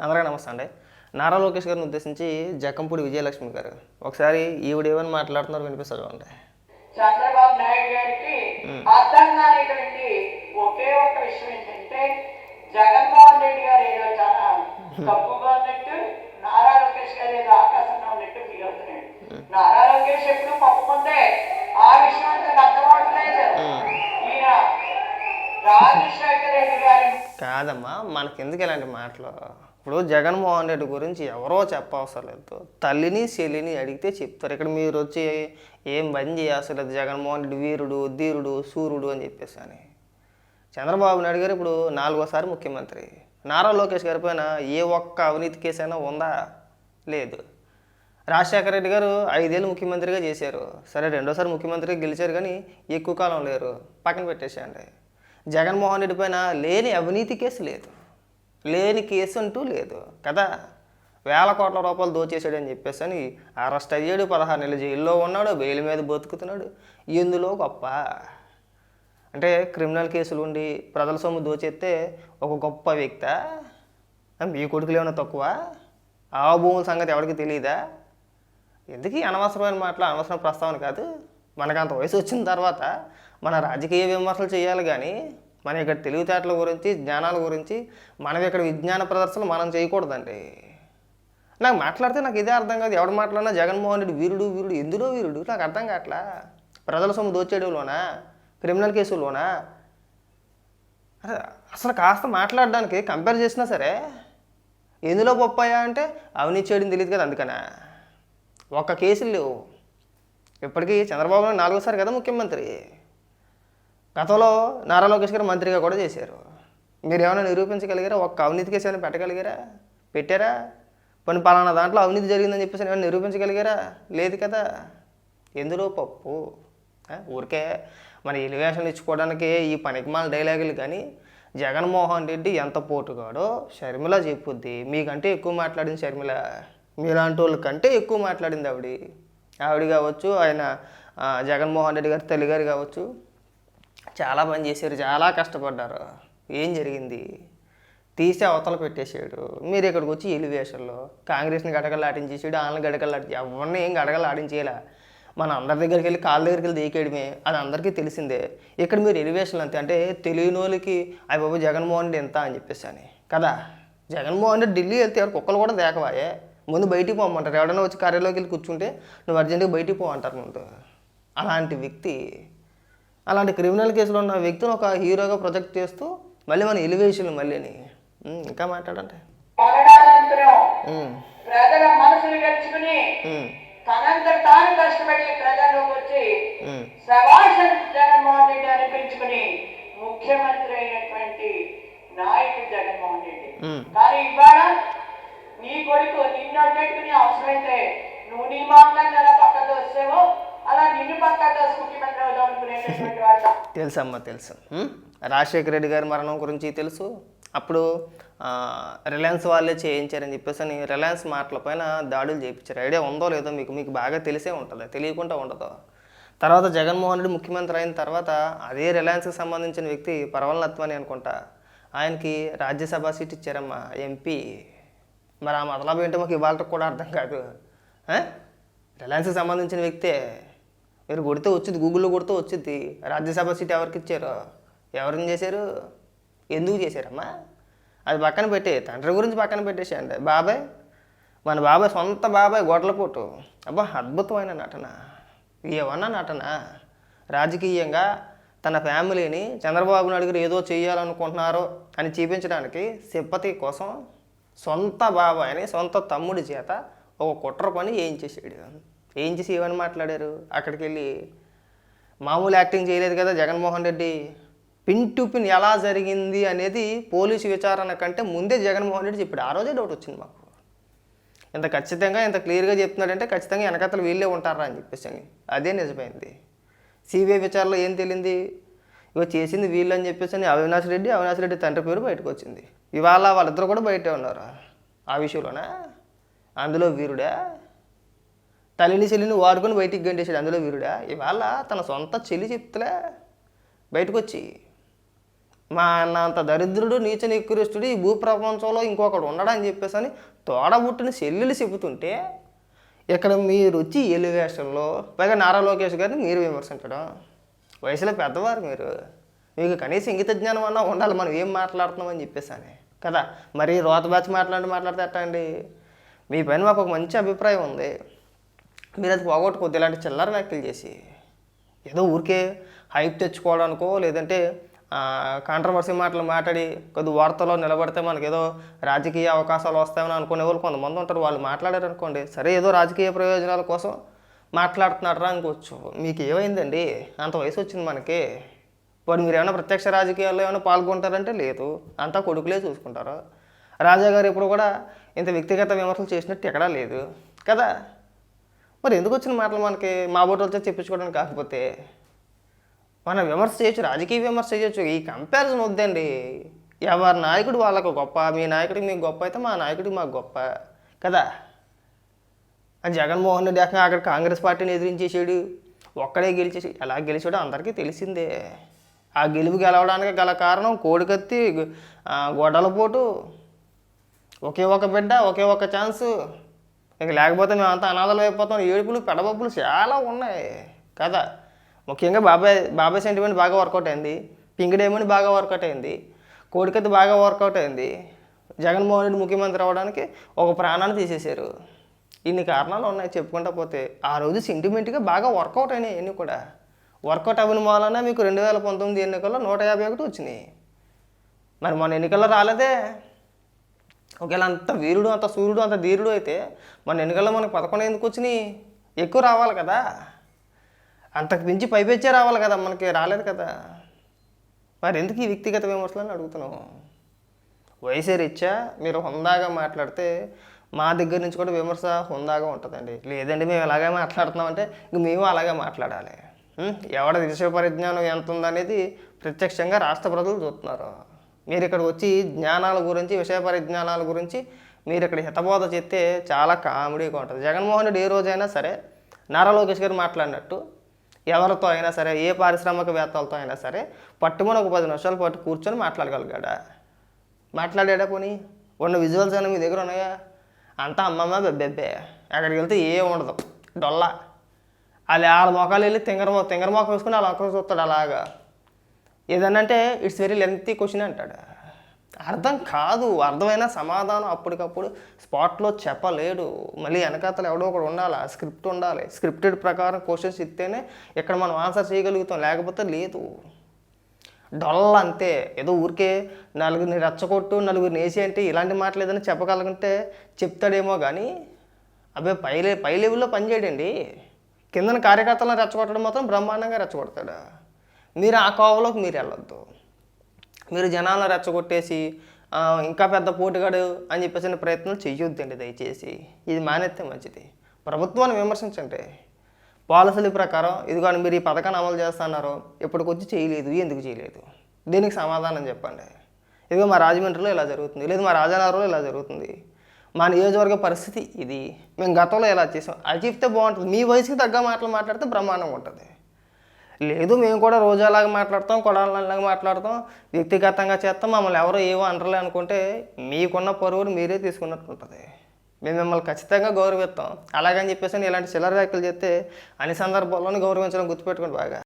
అందరికీ నమస్తే అండి. నారా లోకేష్ గారిని ఉద్దేశించి జక్కంపూడి విజయలక్ష్మి గారు. ఒకసారి ఈవిడ ఏమని మాట్లాడుతున్నారు వినిపిస్తారు చూడండి చంద్రబాబు నాయుడు గారికి అర్థం కానిటువంటి ఒకే ఒక్క విషయం ఏంటంటే జగన్మోహన్ రెడ్డి గారు ఏదో చాలా తప్పుగా ఉన్నట్టు నారా లోకేష్ గారు ఏదో ఆకాశంలో ఉన్నట్టు ఫీల్ అవుతున్నాడు. నారా లోకేష్ ఎప్పుడు పప్పు ముందే ఆ విషయం అంతా అర్థం అవట్లేదు ఈయన రాజశేఖర రెడ్డి గారి కాదమ్మా మనకి ఎందుకు ఇలాంటి మాటలు? ఇప్పుడు జగన్మోహన్ రెడ్డి గురించి ఎవరో చెప్పవసరం లేదు తల్లిని శలిని అడిగితే చెప్తారు. ఇక్కడ మీరు వచ్చి ఏం బంద్ చేయవసరం జగన్మోహన్ రెడ్డి వీరుడు ధీరుడు సూర్యుడు అని చెప్పేసి అని. చంద్రబాబు నాయుడు గారు ఇప్పుడు నాలుగోసారి ముఖ్యమంత్రి. నారా లోకేష్ గారి పైన ఏ ఒక్క అవినీతి కేసు అయినా ఉందా? లేదు. రాజశేఖర రెడ్డి గారు ఐదేళ్ళు ముఖ్యమంత్రిగా చేశారు. సరే రెండోసారి ముఖ్యమంత్రిగా గెలిచారు కానీ ఎక్కువ కాలం లేరు. పక్కన పెట్టేసేయండి. జగన్మోహన్ రెడ్డి పైన లేని అవినీతి కేసు లేదు. లేని కేసు అంటూ లేదు. కదా? వేల కోట్ల రూపాయలు దోచేసాడని చెప్పేసి అని అరెస్ట్ అయ్యాడు పదహారు నెలల జైల్లో ఉన్నాడు బెయిల్ మీద బతుకుతున్నాడు. ఎందులో గొప్ప? అంటే క్రిమినల్ కేసులు ఉండి ప్రజల సొమ్ము దోచేస్తే ఒక గొప్ప వ్యక్త? మీ కొడుకులు ఏమైనా తక్కువ? ఆ భూముల సంగతి ఎవరికి తెలియదా ఎందుకు అనవసరమైన మాటలు అనవసరం ప్రస్తావన కాదు? మనకు అంత వయసు వచ్చిన తర్వాత మన రాజకీయ విమర్శలు చేయాలి కానీ మన ఇక్కడ తెలివితేటల గురించి జ్ఞానాల గురించి మనం ఇక్కడ విజ్ఞాన ప్రదర్శనలు మనం చేయకూడదండి. నాకు మాట్లాడితే నాకు ఇదే అర్థం కాదు. ఎవడు మాట్లాడినా జగన్మోహన్ రెడ్డి వీరుడు వీరుడు ఎందులో వీరుడు? నాకు అర్థం కావట్లా? ప్రజల సొమ్ము దోచేయడంలోనా? క్రిమినల్ కేసుల్లోనా? అసలు కాస్త మాట్లాడడానికి కంపేర్ చేసినా సరే ఎందులో గొప్పయా అంటే అవినీతి చేయడం తెలియదు కదా అందుకనా? ఒక్క కేసులు లేవు. ఇప్పటికీ చంద్రబాబు నాయుడు నాలుగోసారి కదా ముఖ్యమంత్రి. గతంలో నారా లోకేష్ గారు మంత్రిగా కూడా చేశారు. మీరు ఏమైనా నిరూపించగలిగారా? ఒక్క అవినీతి కేసు ఏమైనా పెట్టగలిగారా? పెట్టారా? కొన్ని పలానా దాంట్లో అవినీతి జరిగిందని చెప్పేసి ఏమైనా నిరూపించగలిగారా? లేదు కదా. ఎందులో పప్పు? ఊరికే మన ఎలివేషన్లు ఇచ్చుకోవడానికి ఈ పనికిమాల డైలాగులు కానీ జగన్మోహన్ రెడ్డి ఎంత పోటుగాడో షర్మిల చెప్పుద్ది. మీకంటే ఎక్కువ మాట్లాడింది షర్మిల. మీలాంటి వాళ్ళ కంటే ఎక్కువ మాట్లాడింది ఆవిడ. ఆవిడ కావచ్చు ఆయన జగన్మోహన్ రెడ్డి గారి తల్లి గారు కావచ్చు. చాలా పని చేశారు చాలా కష్టపడ్డారు. ఏం జరిగింది? తీసి అవతల పెట్టేశాడు మీరు ఇక్కడికి వచ్చి ఎలివేషన్లో కాంగ్రెస్ని గడగలాడించేసాడు వాళ్ళని గడగలాడి ఎవరిని ఏం గడగలాడించేలా మన అందరి దగ్గరికి వెళ్ళి కాళ్ళ దగ్గరికి వెళ్ళి దేకేయడమే. అది అందరికీ తెలిసిందే. ఇక్కడ మీరు ఎలివేషన్లు అంతే అంటే తెలియని వాళ్ళకి అయ్య బాబు జగన్మోహన్ రెడ్డి ఎంత అని చెప్పేసి అని కదా? జగన్మోహన్ రెడ్డి ఢిల్లీ వెళ్తే ఎవరు కుక్కలు కూడా దేకవాయే ముందు బయటికి పోమంటారు. ఎవడైనా వచ్చి కార్యాలయంలోకి వెళ్ళి కూర్చుంటే నువ్వు అర్జెంటుగా బయటికి పో అంటారు ముందు. అలాంటి వ్యక్తి అలాంటి క్రిమినల్ కేసులో ఉన్న వ్యక్తిని ఒక హీరోగా ప్రొజెక్ట్ చేస్తూ మళ్ళీ మన ఎలివేషన్ మళ్ళీని. ఇంకా ప్రజల మనసులు గెలుచుకుని ఉమ్, తనంత తాను కష్టపడి ప్రజల్లోకి వచ్చి జగన్మోహన్ రెడ్డి అనిపించుకుని ముఖ్యమంత్రి అయినటువంటి నాయకుడు జగన్మోహన్ రెడ్డి. ఉమ్. కానీ ఇవాళ నీ కొడుకు నిన్ను అడ్డెట్టుకుని అవసరమైతే నువ్వు నీ మామూలు తెలుసమ్మా తెలుసు. రాజశేఖర రెడ్డి గారి మరణం గురించి తెలుసు. అప్పుడు రిలయన్స్ వాళ్ళే చేయించారని చెప్పేసి అని రిలయన్స్ మాటల పైన దాడులు చేయించారు. ఐడియా ఉందో లేదో మీకు మీకు బాగా తెలిసే ఉంటుంది తెలియకుండా ఉండదు. తర్వాత జగన్మోహన్ రెడ్డి ముఖ్యమంత్రి అయిన తర్వాత అదే రిలయన్స్కి సంబంధించిన వ్యక్తి పరవల్ నత్వాని అనుకుంటా. ఆయనకి రాజ్యసభ సీట్ ఇచ్చారమ్మా ఎంపీ. మరి ఆ మతలాభం ఏంటో మాకు ఇవాళ కూడా అర్థం కాదు. రిలయన్స్కి సంబంధించిన వ్యక్తే. మీరు కొడితే వచ్చింది గూగుల్లో కొడితే వచ్చింది. రాజ్యసభ సీట్ ఎవరికి ఇచ్చారు? ఎవరిని చేశారు? ఎందుకు చేశారమ్మా? అది పక్కన పెట్టి తండ్రి గురించి పక్కన పెట్టేసేయండి. బాబాయ్ మన బాబాయ్ సొంత బాబాయ్ గొడ్లపోటు. అబ్బా అద్భుతమైన నటన. ఏమన్నా నటన? రాజకీయంగా తన ఫ్యామిలీని చంద్రబాబు నాయుడు గారు ఏదో చేయాలనుకుంటున్నారో అని చూపించడానికి సింపతి కోసం సొంత బాబాయ్ని సొంత తమ్ముడి చేత ఒక కుట్ర పని చేయించేసాడు ఏం చేసి ఏమని మాట్లాడారు? అక్కడికి వెళ్ళి మామూలు యాక్టింగ్ చేయలేదు కదా Jaganmohan Reddy. Pin to pin ఎలా జరిగింది అనేది పోలీసు విచారణ కంటే ముందే జగన్మోహన్ రెడ్డి చెప్పాడు. ఆ రోజే డౌట్ వచ్చింది మాకు. ఇంత ఖచ్చితంగా ఇంత క్లియర్గా చెప్తున్నాడంటే ఖచ్చితంగా వెనకతలు వీళ్ళే ఉంటారా అని చెప్పేసి అని. అదే నిజమైంది. సిబిఐ విచారణలో ఏం తెలియంది ఇగో చేసింది వీళ్ళు అని చెప్పేసి అని అవినాష్ రెడ్డి అవినాష్ రెడ్డి తండ్రి పేరు బయటకు వచ్చింది. ఇవాళ వాళ్ళిద్దరు కూడా బయటే ఉన్నారు? ఆ విషయంలోనా? అందులో వీరుడా? తల్లిని చెల్లిని వాడుకొని బయటికి గంటేసాడు అందులో వీరుడా ఇవాళ తన సొంత చెల్లి చెప్తలే బయటకు వచ్చి మా అన్న అంత దరిద్రుడు నీచ నికృష్టుడు ఈ భూ ప్రపంచంలో ఇంకొకడు ఉండడని చెప్పేసి అని తోడబుట్టిన చెల్లెలు చెబుతుంటే ఇక్కడ మీరు వచ్చి ఎలివేషన్లో పైగా నారా లోకేష్ గారిని మీరు విమర్శించడం. వయసులో పెద్దవారు మీరు. మీకు కనీసం ఇంగిత జ్ఞానం అన్నా ఉండాలి. మనం ఏం మాట్లాడుతున్నాం అని కదా? మరి రోత బ్యాచ్ మాట్లాడి మాట్లాడితే అండి మీ పైన మాకు ఒక మంచి అభిప్రాయం ఉంది. మీరు అది పోగొట్టుకోవద్దు. ఇలాంటి చిల్లర వ్యాఖ్యలు చేసి ఏదో ఊరికే హైప్ తెచ్చుకోవడానికో లేదంటే కాంట్రవర్సీ మాటలు మాట్లాడి కొద్ది వార్తలో నిలబడితే మనకి ఏదో రాజకీయ అవకాశాలు వస్తాయని అనుకునే వాళ్ళు కొంతమంది ఉంటారు. వాళ్ళు మాట్లాడారు అనుకోండి సరే ఏదో రాజకీయ ప్రయోజనాల కోసం మాట్లాడుతున్నారా అనుకోవచ్చు. మీకు ఏమైందండి అంత వయసు వచ్చింది మనకి. వాడు మీరు ఏమైనా ప్రత్యక్ష రాజకీయాల్లో ఏమైనా పాల్గొంటారంటే లేదు. అంతా కొడుకులే చూసుకుంటారు. రాజా గారు ఇప్పుడు కూడా ఇంత వ్యక్తిగత విమర్శలు చేసినట్టు ఎక్కడా లేదు. కదా? మరి ఎందుకు వచ్చిన మాటలు మనకి? మా బోటలతో చెప్పించుకోవడం కాకపోతే. మనం విమర్శ చేయొచ్చు రాజకీయ విమర్శ చేయొచ్చు. ఈ కంపారిజన్ వద్దండి. ఎవరి నాయకుడు వాళ్ళకు గొప్ప మీ నాయకుడికి మీకు గొప్ప అయితే మా నాయకుడికి మాకు గొప్ప. కదా? జగన్మోహన్ రెడ్డి అక్కడ అక్కడ కాంగ్రెస్ పార్టీని ఎదిరించేసాడు. ఒక్కడే గెలిచేసి ఎలా గెలిచాడో అందరికీ తెలిసిందే. ఆ గెలుపు గెలవడానికి గల కారణం కోడికత్తి ఆ, ఒకే ఒక బిడ్డ ఒకే ఒక ఛాన్సు. ఇక లేకపోతే మేము అంత అనాథలు అయిపోతాం. ఏడుపులు పెడబబ్బులు చాలా ఉన్నాయి. కదా ముఖ్యంగా బాబాయ్ బాబాయ్ సెంటిమెంట్ బాగా వర్కౌట్ అయింది. పింక్ డైమండ్ బాగా వర్కౌట్ అయింది. కోడికత్తి బాగా వర్కౌట్ అయింది. జగన్మోహన్ రెడ్డి ముఖ్యమంత్రి అవ్వడానికి ఒక ప్రాణాన్ని తీసేశారు. ఇన్ని కారణాలు ఉన్నాయి చెప్పుకుంటా పోతే. ఆ రోజు సెంటిమెంట్గా బాగా వర్కౌట్ అయినాయి అన్నీ కూడా. వర్కౌట్ అవ్వని మూలన మీకు రెండు వేల పంతొమ్మిది ఎన్నికల్లో నూట యాభై ఒకటి వచ్చినాయి. మరి మన ఎన్నికల్లో రాలేదే. ఒకవేళ అంత వీరుడు అంత సూర్యుడు అంత ధీరుడు అయితే మన ఎన్నికల్లో మనకు పదకొండు ఎందుకు వచ్చినాయి? ఎక్కువ రావాలి కదా. అంతకు మించి పైపెచ్చే రావాలి కదా మనకి రాలేదు కదా. మరి ఎందుకు ఈ వ్యక్తిగత విమర్శలను అడుగుతున్నాం వయసే రీత్యా మీరు హుందాగా మాట్లాడితే మా దగ్గర నుంచి కూడా విమర్శ హుందాగా ఉంటుందండి. లేదండి మేము ఇలాగే మాట్లాడుతున్నామంటే ఇంక మేము అలాగే మాట్లాడాలి. ఎవడ విషయ పరిజ్ఞానం ఎంత ఉందనేది ప్రత్యక్షంగా రాష్ట్ర ప్రజలు చూస్తున్నారు. మీరు ఇక్కడ వచ్చి జ్ఞానాల గురించి విషయ పరిజ్ఞానాల గురించి మీరు ఇక్కడ హితబోధ చెప్తే చాలా కామెడీగా ఉంటుంది. జగన్మోహన్ రెడ్డి ఏ రోజైనా సరే నారా లోకేష్ గారు మాట్లాడినట్టు ఎవరితో అయినా సరే ఏ పారిశ్రామికవేత్తలతో అయినా సరే పట్టుమని ఒక పది నిమిషాలు పట్టు కూర్చొని మాట్లాడగలిగాడా? మాట్లాడాడా పోనీ? ఉన్న విజువల్స్ అయినా మీ దగ్గర ఉన్నాయా? అంతా అమ్మమ్మ బెబ్బెబ్బే. అక్కడికి వెళ్తే ఏ ఉండదు. డొల్లా. అది వాళ్ళ మొఖాలు వెళ్ళి తింగర తింగర మొఖం వేసుకుని వాళ్ళ ఒక్కరు చూస్తాడు అలాగా. ఏదనంటే ఇట్స్ వెరీ లెంతీ క్వశ్చన్ అంటాడు. అర్థం కాదు అర్థమైన సమాధానం అప్పటికప్పుడు స్పాట్లో చెప్పలేడు. మళ్ళీ వెనకాతలు ఎవడో ఒకడు ఉండాలి స్క్రిప్ట్ ఉండాలి. స్క్రిప్టెడ్ ప్రకారం క్వశ్చన్స్ ఇస్తేనే ఇక్కడ మనం ఆన్సర్ చేయగలుగుతాం లేకపోతే లేదు. డొల్ల అంతే. ఏదో ఊరికే నలుగురిని రెచ్చగొట్టు నలుగురిని వేసి అంటే ఇలాంటి మాటలు ఏదైనా చెప్పగలుగుంటే చెప్తాడేమో కానీ అబ్బాయి పై పై లెవెల్లో పనిచేయడండి. కిందన కార్యకర్తలను రెచ్చగొట్టడం మాత్రం బ్రహ్మాండంగా రెచ్చగొడతాడు. మీరు ఆ కోవలోకి మీరు వెళ్ళొద్దు. మీరు జనాలను రెచ్చగొట్టేసి ఇంకా పెద్ద పోటుగాడు అని చెప్పేసిన ప్రయత్నాలు చేయొద్దండి దయచేసి. ఇది మానేస్తే మంచిది. ప్రభుత్వాన్ని విమర్శించండి. పాలసీల ప్రకారం ఇదిగోని మీరు ఈ పథకాన్ని అమలు చేస్తున్నారు ఇప్పటికొచ్చి చేయలేదు ఎందుకు చేయలేదు? దీనికి సమాధానం చెప్పండి. ఇదిగో మా రాజమండ్రిలో ఇలా జరుగుతుంది లేదు మా రాజానగరంలో ఇలా జరుగుతుంది. మా నియోజకవర్గ పరిస్థితి ఇది. మేము గతంలో ఇలా చేసాం? అది చెప్తే బాగుంటుంది. మీ వయసుకి తగ్గ మాటలు మాట్లాడితే బ్రహ్మాండంగా ఉంటుంది. లేదు మేము కూడా రోజాలాగా మాట్లాడతాం కొడాలలాగా మాట్లాడతాం వ్యక్తిగతంగా చేస్తాం మమ్మల్ని ఎవరో ఏవో అనరలే అనుకుంటే మీకున్న పరువులు మీరే తీసుకున్నట్టు ఉంటుంది. మేము మిమ్మల్ని ఖచ్చితంగా గౌరవిస్తాం. అలాగని చెప్పేసి ఇలాంటి చిల్లర వ్యాఖ్యలు చేస్తే అన్ని సందర్భాల్లోనూ గౌరవించడం గుర్తుపెట్టుకోండి బాగా.